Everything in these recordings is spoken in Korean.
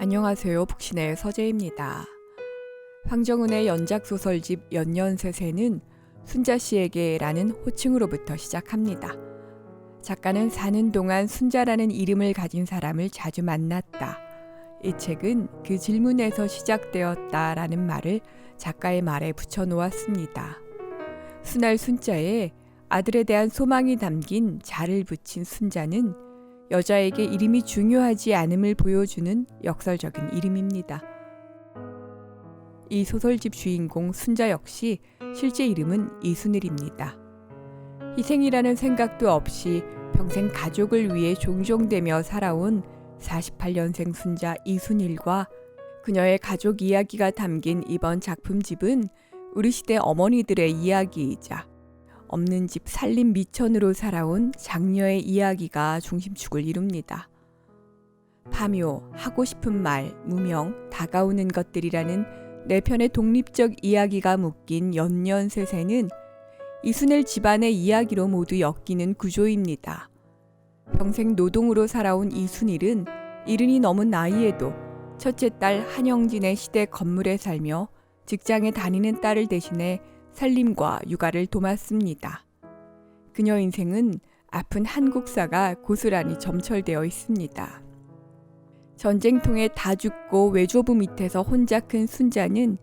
안녕하세요. 북신의 서재입니다. 황정은의 연작 소설집 연년세세는 순자 씨에게라는 호칭으로부터 시작합니다. 작가는 사는 동안 순자라는 이름을 가진 사람을 자주 만났다. 이 책은 그 질문에서 시작되었다라는 말을 작가의 말에 붙여 놓았습니다. 순할 순자에 아들에 대한 소망이 담긴 자를 붙인 순자는 여자에게 이름이 중요하지 않음을 보여주는 역설적인 이름입니다. 이 소설집 주인공 순자 역시 실제 이름은 이순일입니다. 희생이라는 생각도 없이 평생 가족을 위해 종종되며 살아온 48년생 순자 이순일과 그녀의 가족 이야기가 담긴 이번 작품집은 우리 시대 어머니들의 이야기이자 없는 집 살림 미천으로 살아온 장녀의 이야기가 중심축을 이룹니다. 파묘, 하고 싶은 말, 무명, 다가오는 것들이라는 네 편의 독립적 이야기가 묶인 연년세세는 이순엘 집안의 이야기로 모두 엮이는 구조입니다. 평생 노동으로 살아온 이순일은 이른이 넘은 나이에도 첫째 딸 한영진의 시대 건물에 살며 직장에 다니는 딸을 대신해 살림과 육아를 도맡습니다. 그녀 인생은 아픈 한국사가 고스란히 점철되어 있습니다. 전쟁통에 다 죽고 외조부 밑에서 혼자 큰 순자는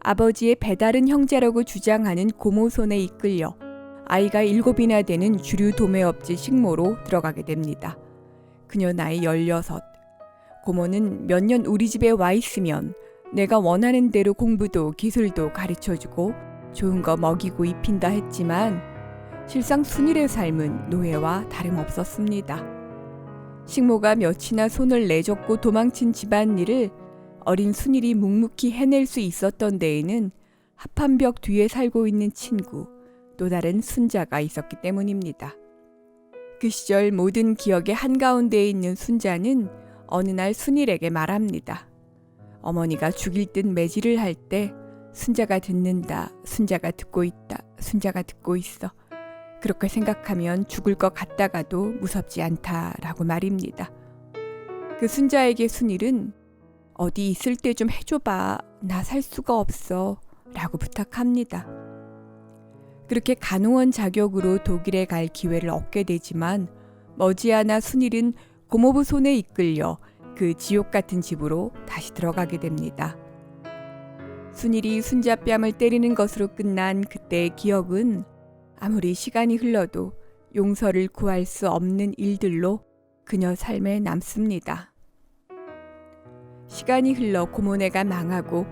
아버지의 배다른 형제라고 주장하는 고모 손에 이끌려 아이가 일곱이나 되는 주류 도매업체 식모로 들어가게 됩니다. 그녀 나이 16. 고모는 몇 년 우리 집에 와 있으면 내가 원하는 대로 공부도 기술도 가르쳐 주고 좋은 거 먹이고 입힌다 했지만 실상 순일의 삶은 노예와 다름없었습니다. 식모가 몇이나 손을 내줬고 도망친 집안일을 어린 순일이 묵묵히 해낼 수 있었던 데에는 합한 벽 뒤에 살고 있는 친구, 또 다른 순자가 있었기 때문입니다. 그 시절 모든 기억의 한가운데에 있는 순자는 어느 날 순일에게 말합니다. 어머니가 죽일 듯 매질을 할 때 순자가 듣는다, 순자가 듣고 있다, 순자가 듣고 있어. 그렇게 생각하면 죽을 것 같다가도 무섭지 않다라고 말입니다. 그 순자에게 순일은 어디 있을 때 좀 해줘봐. 나 살 수가 없어. 라고 부탁합니다. 그렇게 간호원 자격으로 독일에 갈 기회를 얻게 되지만 머지않아 순일은 고모부 손에 이끌려 그 지옥 같은 집으로 다시 들어가게 됩니다. 순일이 순자 뺨을 때리는 것으로 끝난 그때의 기억은 아무리 시간이 흘러도 용서를 구할 수 없는 일들로 그녀 삶에 남습니다. 시간이 흘러 고모네가 망하고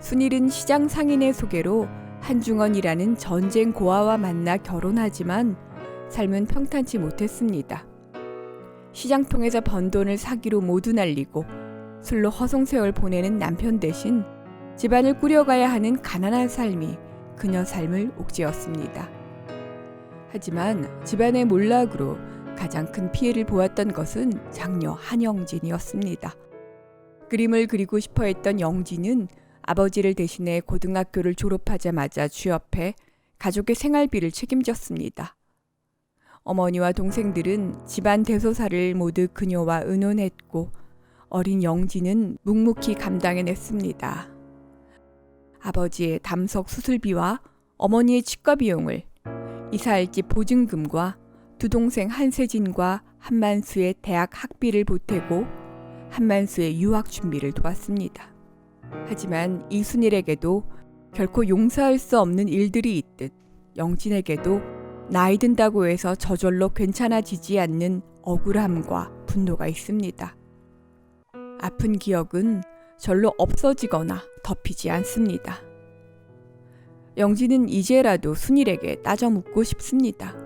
순일은 시장 상인의 소개로 한중원이라는 전쟁 고아와 만나 결혼하지만 삶은 평탄치 못했습니다. 시장통에서 번 돈을 사기로 모두 날리고 술로 허송세월 보내는 남편 대신 집안을 꾸려가야 하는 가난한 삶이 그녀 삶을 옥죄었습니다. 하지만 집안의 몰락으로 가장 큰 피해를 보았던 것은 장녀 한영진이었습니다. 그림을 그리고 싶어 했던 영진은 아버지를 대신해 고등학교를 졸업하자마자 취업해 가족의 생활비를 책임졌습니다. 어머니와 동생들은 집안 대소사를 모두 그녀와 의논했고 어린 영진은 묵묵히 감당해냈습니다. 아버지의 담석 수술비와 어머니의 치과 비용을 이사할 집 보증금과 두 동생 한세진과 한만수의 대학 학비를 보태고 한만수의 유학 준비를 도왔습니다. 하지만 이순일에게도 결코 용서할 수 없는 일들이 있듯 영진에게도 나이 든다고 해서 저절로 괜찮아지지 않는 억울함과 분노가 있습니다. 아픈 기억은 절로 없어지거나 덮이지 않습니다. 영진은 이제라도 순일에게 따져 묻고 싶습니다.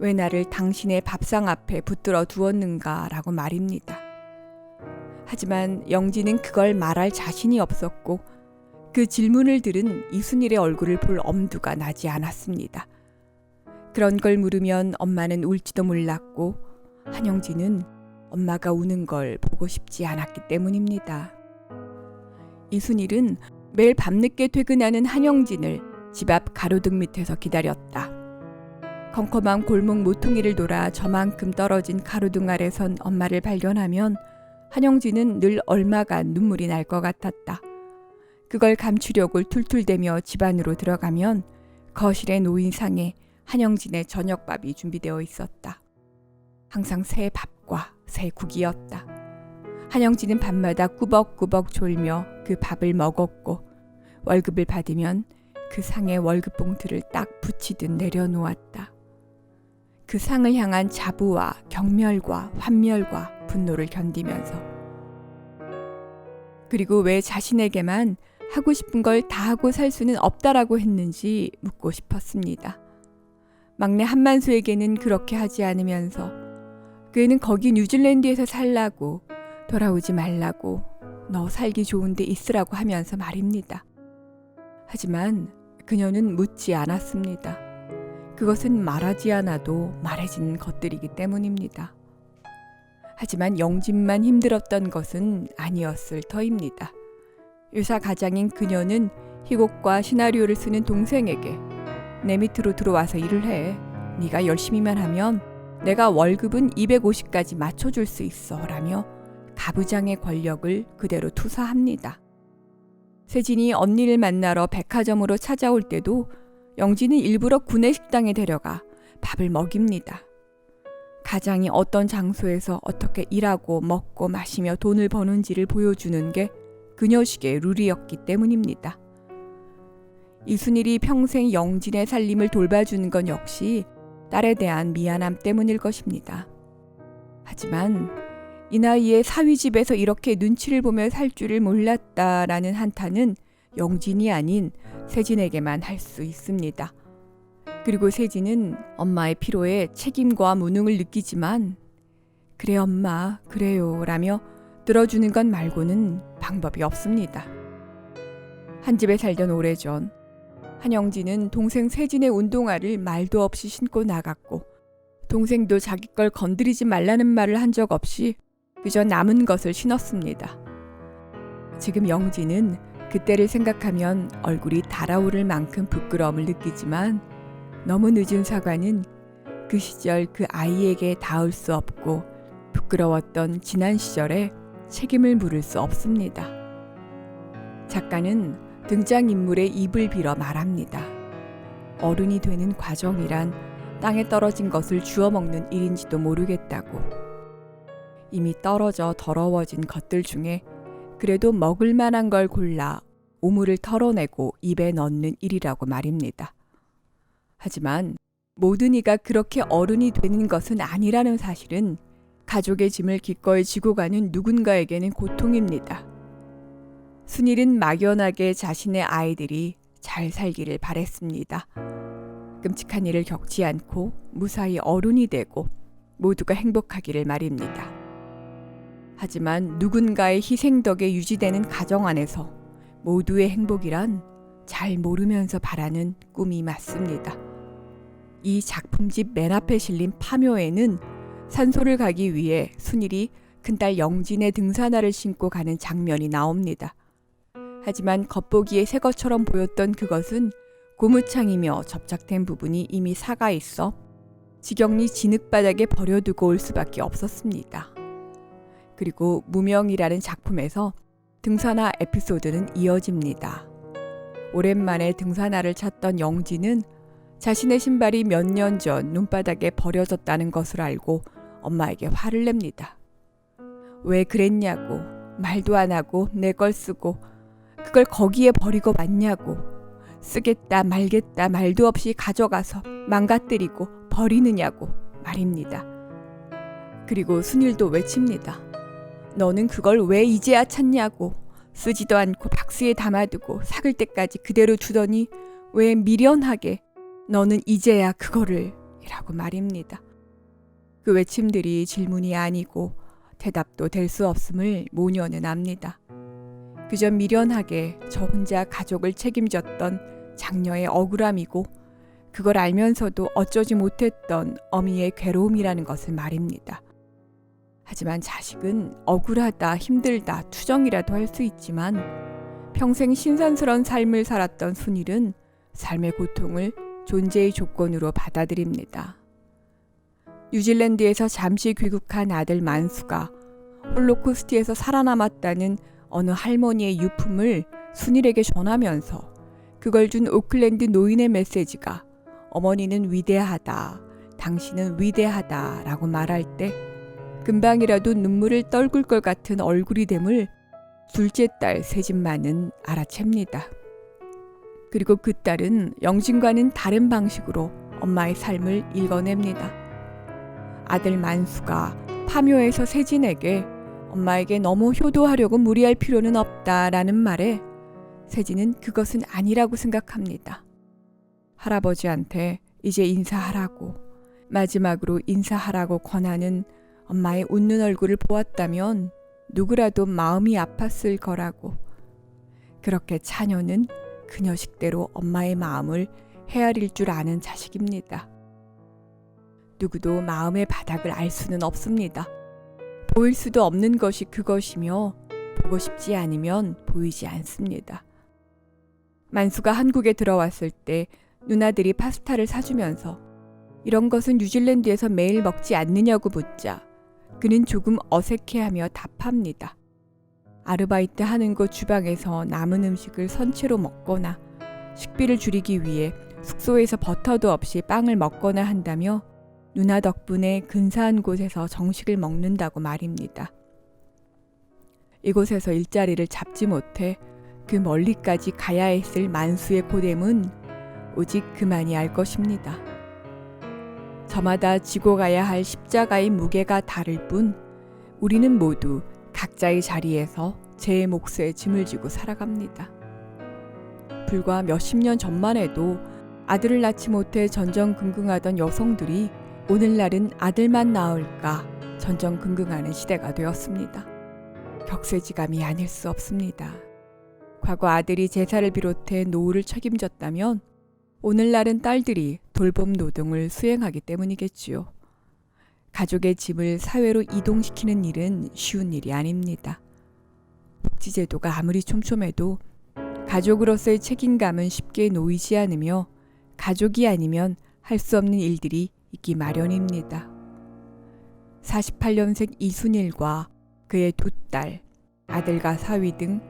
왜 나를 당신의 밥상 앞에 붙들어 두었는가 라고 말입니다. 하지만 영진은 그걸 말할 자신이 없었고 그 질문을 들은 이순일의 얼굴을 볼 엄두가 나지 않았습니다. 그런 걸 물으면 엄마는 울지도 몰랐고 한영진은 엄마가 우는 걸 보고 싶지 않았기 때문입니다. 이순일은 매일 밤늦게 퇴근하는 한영진을 집 앞 가로등 밑에서 기다렸다. 컴컴한 골목 모퉁이를 돌아 저만큼 떨어진 가로등 아래 선 엄마를 발견하면 한영진은 늘 얼마가 눈물이 날 것 같았다. 그걸 감추려고 툴툴대며 집 안으로 들어가면 거실의 노인 상에 한영진의 저녁밥이 준비되어 있었다. 항상 새 밥과 새 국이었다. 한영진은 밤마다 꾸벅꾸벅 졸며 그 밥을 먹었고 월급을 받으면 그 상에 월급 봉투를 딱 붙이듯 내려놓았다. 그 상을 향한 자부와 경멸과 환멸과 분노를 견디면서 그리고 왜 자신에게만 하고 싶은 걸 다 하고 살 수는 없다라고 했는지 묻고 싶었습니다. 막내 한만수에게는 그렇게 하지 않으면서 그애는 거기 뉴질랜드에서 살라고 돌아오지 말라고 너 살기 좋은 데 있으라고 하면서 말입니다. 하지만 그녀는 묻지 않았습니다. 그것은 말하지 않아도 말해진 것들이기 때문입니다. 하지만 영진만 힘들었던 것은 아니었을 터입니다. 유사 가장인 그녀는 희곡과 시나리오를 쓰는 동생에게 내 밑으로 들어와서 일을 해. 네가 열심히만 하면 내가 월급은 250까지 맞춰줄 수 있어. 라며 가부장의 권력을 그대로 투사합니다. 세진이 언니를 만나러 백화점으로 찾아올 때도 영진은 일부러 구내 식당에 데려가 밥을 먹입니다. 가장이 어떤 장소에서 어떻게 일하고 먹고 마시며 돈을 버는지를 보여주는 게 그녀식의 룰이었기 때문입니다. 이순일이 평생 영진의 살림을 돌봐주는 건 역시 딸에 대한 미안함 때문일 것입니다. 하지만 이 나이에 사위 집에서 이렇게 눈치를 보며 살 줄을 몰랐다라는 한탄은 영진이 아닌 세진에게만 할 수 있습니다. 그리고 세진은 엄마의 피로에 책임과 무능을 느끼지만 그래 엄마 그래요 라며 들어주는 것 말고는 방법이 없습니다. 한 집에 살던 오래전 한영진은 동생 세진의 운동화를 말도 없이 신고 나갔고 동생도 자기 걸 건드리지 말라는 말을 한 적 없이 그저 남은 것을 신었습니다. 지금 영진은 그때를 생각하면 얼굴이 달아오를 만큼 부끄러움을 느끼지만 너무 늦은 사과는 그 시절 그 아이에게 닿을 수 없고 부끄러웠던 지난 시절에 책임을 물을 수 없습니다. 작가는 등장인물의 입을 빌어 말합니다. 어른이 되는 과정이란 땅에 떨어진 것을 주워 먹는 일인지도 모르겠다고. 이미 떨어져 더러워진 것들 중에 그래도 먹을 만한 걸 골라 오물을 털어내고 입에 넣는 일이라고 말입니다. 하지만 모든 이가 그렇게 어른이 되는 것은 아니라는 사실은 가족의 짐을 기꺼이 지고 가는 누군가에게는 고통입니다. 순일은 막연하게 자신의 아이들이 잘 살기를 바랬습니다. 끔찍한 일을 겪지 않고 무사히 어른이 되고 모두가 행복하기를 말입니다. 하지만 누군가의 희생 덕에 유지되는 가정 안에서 모두의 행복이란 잘 모르면서 바라는 꿈이 맞습니다. 이 작품집 맨 앞에 실린 파묘에는 산소를 가기 위해 순일이 큰딸 영진의 등산화를 신고 가는 장면이 나옵니다. 하지만 겉보기에 새 것처럼 보였던 그것은 고무창이며 접착된 부분이 이미 사가 있어 지경리 진흙바닥에 버려두고 올 수밖에 없었습니다. 그리고 무명이라는 작품에서 등산화 에피소드는 이어집니다. 오랜만에 등산화를 찾던 영진은 자신의 신발이 몇 년 전 눈바닥에 버려졌다는 것을 알고 엄마에게 화를 냅니다. 왜 그랬냐고 말도 안 하고 내 걸 쓰고 그걸 거기에 버리고 맞냐고 쓰겠다 말겠다 말도 없이 가져가서 망가뜨리고 버리느냐고 말입니다. 그리고 순일도 외칩니다. 너는 그걸 왜 이제야 찾냐고 쓰지도 않고 박스에 담아두고 삭을 때까지 그대로 두더니 왜 미련하게 너는 이제야 그거를 이라고 말입니다. 그 외침들이 질문이 아니고 대답도 될 수 없음을 모녀는 압니다. 그저 미련하게 저 혼자 가족을 책임졌던 장녀의 억울함이고 그걸 알면서도 어쩌지 못했던 어미의 괴로움이라는 것을 말입니다. 하지만 자식은 억울하다, 힘들다, 투정이라도 할 수 있지만 평생 신선스러운 삶을 살았던 순일은 삶의 고통을 존재의 조건으로 받아들입니다. 뉴질랜드에서 잠시 귀국한 아들 만수가 홀로코스트에서 살아남았다는 어느 할머니의 유품을 순일에게 전하면서 그걸 준 오클랜드 노인의 메시지가 어머니는 위대하다, 당신은 위대하다 라고 말할 때 금방이라도 눈물을 떨굴 것 같은 얼굴이 됨을 둘째 딸 세진만은 알아챕니다. 그리고 그 딸은 영진과는 다른 방식으로 엄마의 삶을 읽어냅니다. 아들 만수가 파묘에서 세진에게 엄마에게 너무 효도하려고 무리할 필요는 없다라는 말에 세진은 그것은 아니라고 생각합니다. 할아버지한테 이제 인사하라고 마지막으로 인사하라고 권하는 엄마의 웃는 얼굴을 보았다면 누구라도 마음이 아팠을 거라고. 그렇게 차녀는 그녀 식대로 엄마의 마음을 헤아릴 줄 아는 자식입니다. 누구도 마음의 바닥을 알 수는 없습니다. 보일 수도 없는 것이 그것이며 보고 싶지 않으면 보이지 않습니다. 만수가 한국에 들어왔을 때 누나들이 파스타를 사주면서 이런 것은 뉴질랜드에서 매일 먹지 않느냐고 묻자 그는 조금 어색해하며 답합니다. 아르바이트 하는 곳 주방에서 남은 음식을 선체로 먹거나 식비를 줄이기 위해 숙소에서 버터도 없이 빵을 먹거나 한다며 누나 덕분에 근사한 곳에서 정식을 먹는다고 말입니다. 이곳에서 일자리를 잡지 못해 그 멀리까지 가야 했을 만수의 고됨은 오직 그만이 알 것입니다. 저마다 지고 가야 할 십자가의 무게가 다를 뿐 우리는 모두 각자의 자리에서 제 몫의 짐을 지고 살아갑니다. 불과 몇십 년 전만 해도 아들을 낳지 못해 전전긍긍하던 여성들이 오늘날은 아들만 낳을까 전전긍긍하는 시대가 되었습니다. 격세지감이 아닐 수 없습니다. 과거 아들이 제사를 비롯해 노후를 책임졌다면 오늘날은 딸들이 돌봄 노동을 수행하기 때문이겠지요. 가족의 짐을 사회로 이동시키는 일은 쉬운 일이 아닙니다. 복지제도가 아무리 촘촘해도 가족으로서의 책임감은 쉽게 놓이지 않으며 가족이 아니면 할 수 없는 일들이 있기 마련입니다. 48년생 이순일과 그의 두 딸, 아들과 사위 등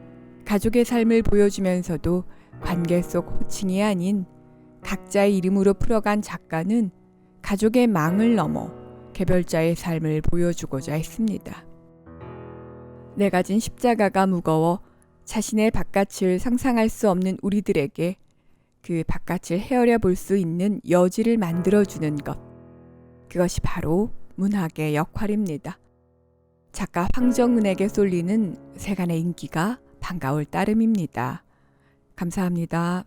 가족의 삶을 보여주면서도 관계 속 호칭이 아닌 각자의 이름으로 풀어간 작가는 가족의 망을 넘어 개별자의 삶을 보여주고자 했습니다. 내가 진 십자가가 무거워 자신의 바깥을 상상할 수 없는 우리들에게 그 바깥을 헤아려 볼 수 있는 여지를 만들어주는 것. 그것이 바로 문학의 역할입니다. 작가 황정은에게 쏠리는 세간의 인기가 반가울 따름입니다. 감사합니다.